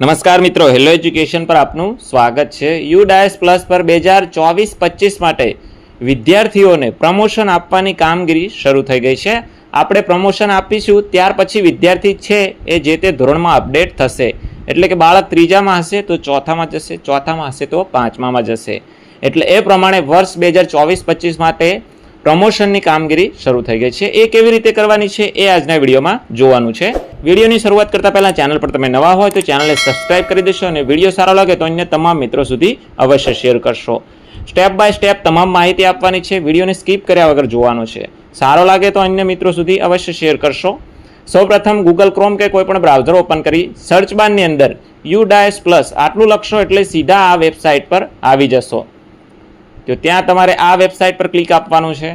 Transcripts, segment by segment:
નમસ્કાર મિત્રો hello education પર આપનું સ્વાગત છે. યુ ડાયસ પ્લસ પર બે હજાર ચોવીસ પચીસ માટે વિદ્યાર્થીઓને પ્રમોશન આપવાની કામગીરી શરૂ થઈ ગઈ છે. આપણે પ્રમોશન આપીશું, ત્યાર પછી વિદ્યાર્થી છે એ જે તે ધોરણમાં અપડેટ થશે. એટલે કે બાળક ત્રીજામાં હશે તો ચોથામાં જશે, ચોથામાં હશે તો પાંચમામાં જશે. એટલે એ પ્રમાણે વર્ષ બે હજાર ચોવીસ પચીસ માટે પ્રમોશનની કામગીરી શરૂ થઈ ગઈ છે. એ કેવી રીતે કરવાની છે એ આજના વિડીયોમાં જોવાનું છે. વિડીયોની શરૂઆત કરતા પહેલાં ચેનલ પર તમે નવા હોય તો ચેનલને સબસ્ક્રાઇબ કરી દેશો અને વીડિયો સારો લાગે તો અન્ય તમામ મિત્રો સુધી અવશ્ય શેર કરશો. સ્ટેપ બાય સ્ટેપ તમામ માહિતી આપવાની છે, વિડીયોને સ્કીપ કર્યા વગર જોવાનો છે. સારો લાગે તો અન્ય મિત્રો સુધી અવશ્ય શેર કરશો. સૌપ્રથમ ગૂગલ ક્રોમ કે કોઈપણ બ્રાઉઝર ઓપન કરી સર્ચ બારની અંદર યુ ડાયસ પ્લસ આટલું લખશો એટલે સીધા આ વેબસાઇટ પર આવી જશો. તો ત્યાં તમારે આ વેબસાઇટ પર ક્લિક આપવાનું છે.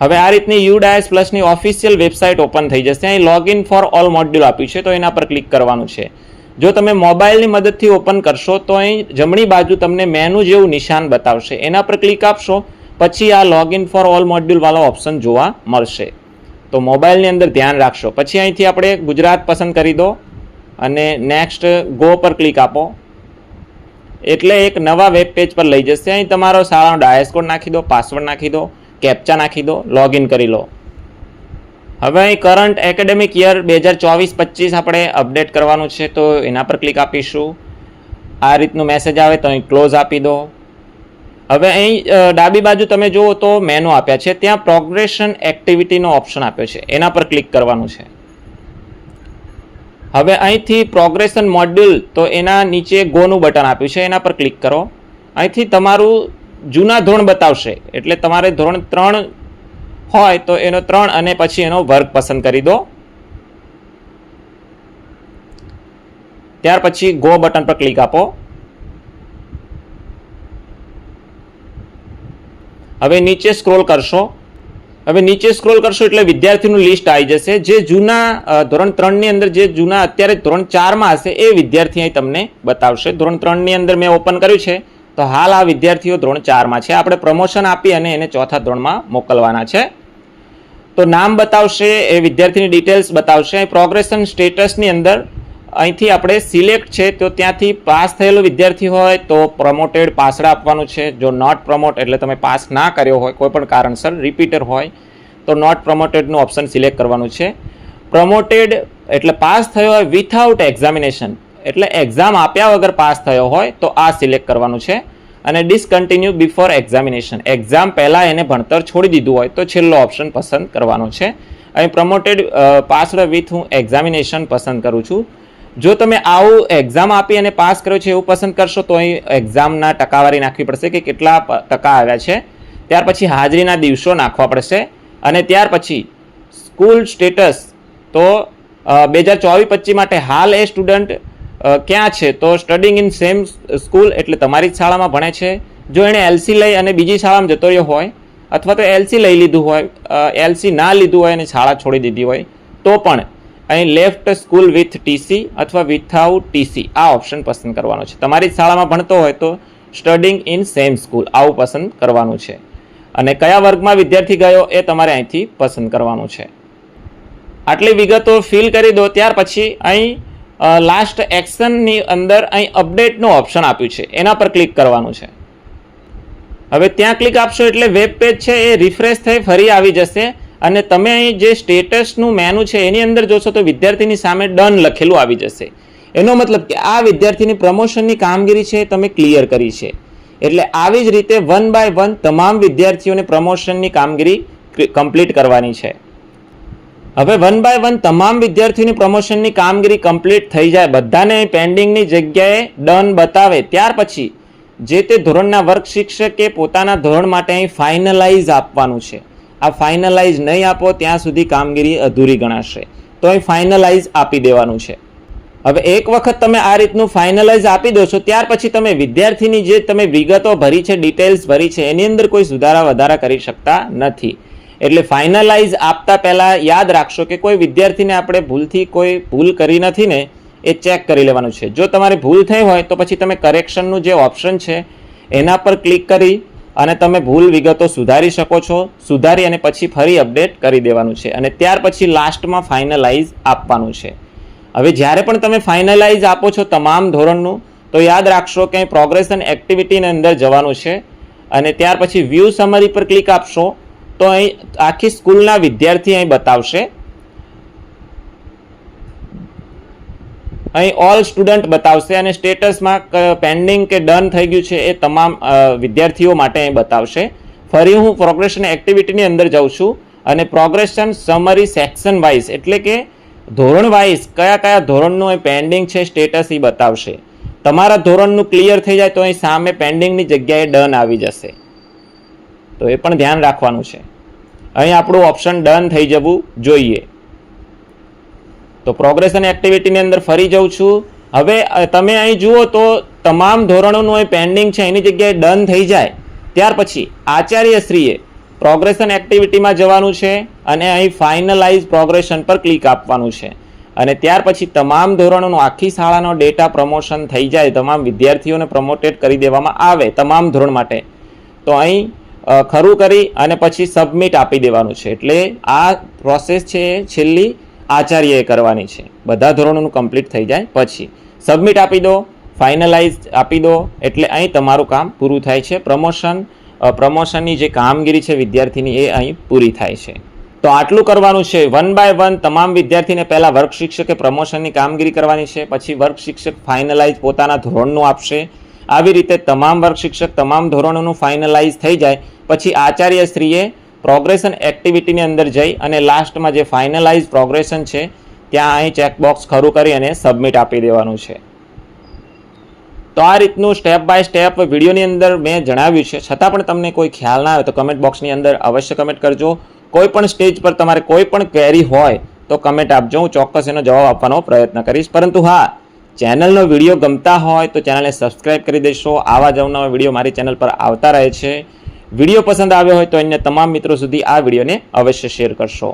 હવે આ રીતની યુ ડાયસ પ્લસની ઓફિશિયલ વેબસાઇટ ઓપન થઈ જશે. અહીં લોગિન ફોર ઓલ મોડ્યુલ આપ્યું છે, તો એના પર ક્લિક કરવાનું છે. જો તમે મોબાઈલની મદદથી ઓપન કરશો, તો અહીં જમણી બાજુ તમને મેનુ જેવું નિશાન બતાવશે. એના પર ક્લિક આપશો, પછી આ લોગિન ફોર ઓલ મોડ્યુલવાળો ઓપ્શન જોવા મળશે. તો મોબાઈલની અંદર ધ્યાન રાખશો. પછી અહીંથી આપણે ગુજરાત પસંદ કરી દો અને નેક્સ્ટ ગો પર ક્લિક આપો. એટલે એક નવા વેબ પેજ પર લઈ જશે. અહીં તમારો શાળાનો ડાયસ કોડ નાખી દો પાસવર્ડ નાખી દો. કેપ્ચા નાખી દો લોગિન કરી લો. હવે અહીં કરંટ એકેડેમિક યર બે હજાર ચોવીસ પચીસ આપણે અપડેટ કરવાનું છે, તો એના પર ક્લિક આપીશું. આ રીતનું મેસેજ આવે તો અહીં ક્લોઝ આપી દો. હવે અહીં ડાબી બાજુ તમે જુઓ તો મેનુ આપ્યા છે, ત્યાં પ્રોગ્રેશન એક્ટિવિટીનો ઓપ્શન આપ્યો છે, એના પર ક્લિક કરવાનું છે. હવે અહીંથી પ્રોગ્રેશન મોડ્યુલ તો એના નીચે ગોનું બટન આપ્યું છે, એના પર ક્લિક કરો. અહીંથી તમારું જૂના ધોરણ બતાવશે. એટલે તમારે ધોરણ ત્રણ હોય તો એનો ત્રણ અને પછી એનો વર્ગ પસંદ કરી દો. ત્યાર પછી ગો બટન પર ક્લિક આપો. હવે નીચે સ્ક્રોલ કરશો. હવે નીચે સ્ક્રોલ કરશો એટલે વિદ્યાર્થીનું લિસ્ટ આવી જશે. જે જૂના ધોરણ ત્રણની અંદર જે જૂના, અત્યારે ધોરણ ચારમાં હશે એ વિદ્યાર્થી અહીં તમને બતાવશે. ધોરણ ત્રણની અંદર મેં ઓપન કર્યું છે. તો હાલ આ વિદ્યાર્થીઓ ધોરણ ચારમાં છે. આપણે પ્રમોશન આપી અને એને ચોથા ધોરણમાં મોકલવાના છે. તો નામ બતાવશે, એ વિદ્યાર્થીની ડિટેલ્સ બતાવશે. અહીં પ્રોગ્રેશન સ્ટેટસની અંદર અહીંથી આપણે સિલેક્ટ છે, તો ત્યાંથી પાસ થયેલો વિદ્યાર્થી હોય તો પ્રમોટેડ પાસડા આપવાનું છે. જો નોટ પ્રમોટ એટલે તમે પાસ ના કર્યો હોય કોઈપણ કારણસર રિપીટર હોય, તો નોટ પ્રમોટેડનું ઓપ્શન સિલેક્ટ કરવાનું છે. પ્રમોટેડ એટલે પાસ થયો હોય વિથઆઉટ એક્ઝામિનેશન એટલે એક્ઝામ આપ્યા વગર પાસ થયો હોય તો આ સિલેક્ટ કરવાનું છે. અને ડિસકન્ટિન્યુ બિફોર એક્ઝામિનેશન એક્ઝામ પહેલાં એને ભણતર છોડી દીધું હોય તો છેલ્લો ઓપ્શન પસંદ કરવાનો છે. અહીં પ્રમોટેડ પાસડ વિથ હું એક્ઝામિનેશન પસંદ કરું છું. જો તમે આવું એક્ઝામ આપી અને પાસ કર્યો છે એવું પસંદ કરશો તો અહીં એક્ઝામના ટકાવારી નાખવી પડશે કે કેટલા ટકા આવ્યા છે. ત્યાર પછી હાજરીના દિવસો નાખવા પડશે. અને ત્યાર પછી સ્કૂલ સ્ટેટસ તો બે હજાર ચોવીસ પચીસ માટે હાલ એ સ્ટુડન્ટ ક્યાં છે? તો સ્ટડિંગ ઇન સેમ સ્કૂલ એટલે તમારી જ શાળામાં ભણે છે. જો એણે એલસી લઈ અને બીજી શાળામાં જતો રહ્યો હોય, અથવા તો એલસી લઈ લીધું હોય એલસી ના લીધું હોય અને શાળા છોડી દીધી હોય, તો પણ અહીં લેફ્ટ સ્કૂલ વિથ ટીસી અથવા વિથઆઉટ ટીસી આ ઓપ્શન પસંદ કરવાનો છે. તમારી જ શાળામાં ભણતો હોય તો સ્ટડિંગ ઇન સેમ સ્કૂલ આવું પસંદ કરવાનું છે. અને કયા વર્ગમાં વિદ્યાર્થી ગયો એ તમારે અહીંથી પસંદ કરવાનું છે. આટલી વિગતો ફિલ કરી દો, ત્યાર પછી અહીં લાસ્ટ એક્શનની અંદર અહીં અપડેટનું ઓપ્શન આપ્યું છે. એના પર ક્લિક કરવાનું છે. હવે ત્યાં ક્લિક આપશો એટલે વેબ પેજ છે એ રિફ્રેશ થઈ ફરી આવી જશે. અને તમે અહીં જે સ્ટેટસનું મેનુ છે એની અંદર જોશો તો વિદ્યાર્થીની સામે ડન લખેલું આવી જશે. એનો મતલબ કે આ વિદ્યાર્થીની પ્રમોશનની કામગીરી છે તમે ક્લિયર કરી છે. એટલે આવી જ રીતે વન બાય વન તમામ વિદ્યાર્થીઓને પ્રમોશનની કામગીરી કમ્પ્લીટ કરવાની છે. હવે વન બાય વન તમામ વિદ્યાર્થીઓની પ્રમોશનની કામગીરી કમ્પ્લીટ થઈ જાય. બધાને પેન્ડિંગની જગ્યાએ ડન બતાવે. ત્યાર પછી જે તે ધોરણના વર્ગ શિક્ષકે પોતાના ધોરણ માટે અહીં ફાઇનલાઇઝ આપવાનું છે. આ ફાઇનલાઇઝ નહીં આપો, ત્યાં સુધી કામગીરી અધૂરી ગણાશે. તો અહીં ફાઇનલાઇઝ આપી દેવાનું છે. હવે એક વખત તમે આ રીતનું ફાઇનલાઇઝ આપી દો છો, ત્યાર પછી તમે વિદ્યાર્થીની જે તમે વિગતો ભરી છે ડિટેલ્સ ભરી છે, એની અંદર કોઈ સુધારા વધારા કરી શકતા નથી. એટલે ફાઇનલાઇઝ આપતા પહેલાં યાદ રાખશો કે કોઈ વિદ્યાર્થીને આપણે ભૂલથી કોઈ ભૂલ કરી નથી ને, એ ચેક કરી લેવાનું છે. જો તમારે ભૂલ થઈ હોય તો પછી તમે કરેક્શનનું જે ઓપ્શન છે, એના પર ક્લિક કરી અને તમે ભૂલ વિગતો સુધારી શકો છો, સુધારી અને પછી ફરી અપડેટ કરી દેવાનું છે. અને ત્યાર પછી લાસ્ટમાં ફાઇનલાઇઝ આપવાનું છે. હવે જ્યારે પણ તમે ફાઇનલાઇઝ આપો છો તમામ ધોરણનું, તો યાદ રાખશો કે પ્રોગ્રેશન એક્ટિવિટીની અંદર જવાનું છે. અને ત્યાર પછી વ્યૂ સમરી પર ક્લિક આપશો. તો અહીં આખી સ્કૂલના વિદ્યાર્થી અહીં બતાવશે. અહીં ઓલ સ્ટુડન્ટ બતાવશે અને સ્ટેટસમાં પેન્ડિંગ કે ડન થઈ ગયું છે એ તમામ વિદ્યાર્થીઓ માટે અહીં બતાવશે. ફરી હું પ્રોગ્રેશન એક્ટિવિટીની અંદર જાઉં છું અને પ્રોગ્રેશન સમરી સેક્શન વાઇઝ એટલે કે ધોરણ વાઇઝ કયા કયા ધોરણનું અહીં પેન્ડિંગ છે સ્ટેટસ એ બતાવશે. તમારા ધોરણનું ક્લિયર થઈ જાય તો અહીં સામે પેન્ડિંગની જગ્યાએ ડન આવી જશે. તો એ પણ ધ્યાન રાખવાનું છે. અહીં આપણું ઓપ્શન ડન થઈ જવું જોઈએ. તો પ્રોગ્રેશન એક્ટિવિટીની અંદર ફરી જાઉં છું. હવે તમે અહીં જુઓ તો તમામ ધોરણોનું અહીં પેન્ડિંગ છે, એની જગ્યાએ ડન થઈ જાય. ત્યાર પછી આચાર્યશ્રીએ પ્રોગ્રેશન એક્ટિવિટીમાં જવાનું છે અને અહીં ફાઇનલાઇઝ પ્રોગ્રેશન પર ક્લિક આપવાનું છે. અને ત્યાર પછી તમામ ધોરણોનું આખી શાળાનો ડેટા પ્રમોશન થઈ જાય, તમામ વિદ્યાર્થીઓને પ્રમોટેડ કરી દેવામાં આવે, તમામ ધોરણ માટે. તો અહીં ખરું કરી અને પછી સબમિટ આપી દેવાનું છે. એટલે આ પ્રોસેસ છે છેલ્લી આચાર્યએ કરવાની છે. બધા ધોરણોનું કમ્પ્લીટ થઈ જાય પછી. સબમિટ આપી દો ફાઇનલાઇઝ આપી દો, એટલે અહીં તમારું કામ પૂરું થાય છે. પ્રમોશન પ્રમોશનની જે કામગીરી છે વિદ્યાર્થીની એ અહીં પૂરી થાય છે. તો આટલું કરવાનું છે. વન બાય વન તમામ વિદ્યાર્થીને પહેલાં વર્ગ શિક્ષકે પ્રમોશનની કામગીરી કરવાની છે. પછી વર્ગ શિક્ષક ફાઇનલાઇઝ પોતાના ધોરણનું આપશે. આવી રીતે તમામ વર્ગ શિક્ષક તમામ ધોરણોનું ફાઇનલાઇઝ થઈ જાય. પછી આચાર્યશ્રીએ પ્રોગ્રેશન એક્ટિવિટીની અંદર જઈ અને લાસ્ટમાં જે ફાઇનલાઇઝ પ્રોગ્રેશન છે, ત્યાં અહીં ચેકબોક્સ ખરું કરી અને સબમિટ આપી દેવાનું છે. તો આ રીતનું સ્ટેપ બાય સ્ટેપ વિડીયોની અંદર મેં જણાવ્યું છે. છતાં પણ તમને કોઈ ખ્યાલ ના આવે તો કમેન્ટ બોક્સની અંદર અવશ્ય કમેન્ટ કરજો. કોઈ પણ સ્ટેજ પર તમારે કોઈ પણ ક્વેરી હોય તો કમેન્ટ આપજો. હું ચોક્કસ એનો જવાબ આપવાનો પ્રયત્ન કરીશ. પરંતુ હા ચેનલનો વીડિયો ગમતા હોય તો ચેનલને સબસ્ક્રાઇબ કરી દેશો. આવા જ અવનવા વીડિયો મારી ચેનલ પર આવતા રહે છે. વીડિયો પસંદ આવ્યો હોય તો અન્ય તમામ મિત્રો સુધી આ વિડીયોને અવશ્ય શેર કરશો.